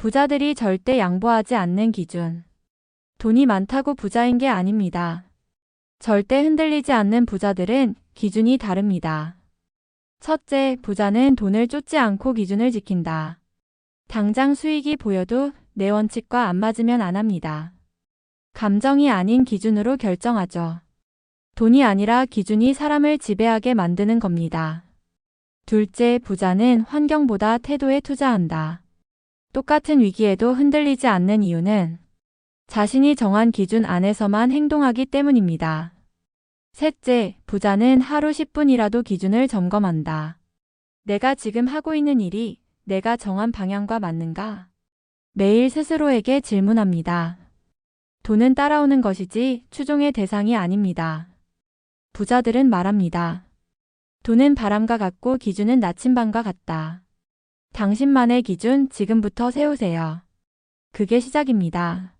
부자들이 절대 양보하지 않는 기준. 돈이 많다고 부자인 게 아닙니다. 절대 흔들리지 않는 부자들은 기준이 다릅니다. 첫째, 부자는 돈을 쫓지 않고 기준을 지킨다. 당장 수익이 보여도 내 원칙과 안 맞으면 안 합니다. 감정이 아닌 기준으로 결정하죠. 돈이 아니라 기준이 사람을 지배하게 만드는 겁니다. 둘째, 부자는 환경보다 태도에 투자한다. 똑같은 위기에도 흔들리지 않는 이유는 자신이 정한 기준 안에서만 행동하기 때문입니다. 셋째, 부자는 하루 10분이라도 기준을 점검한다. 내가 지금 하고 있는 일이 내가 정한 방향과 맞는가? 매일 스스로에게 질문합니다. 돈은 따라오는 것이지 추종의 대상이 아닙니다. 부자들은 말합니다. 돈은 바람과 같고 기준은 나침반과 같다. 당신만의 기준 지금부터 세우세요. 그게 시작입니다.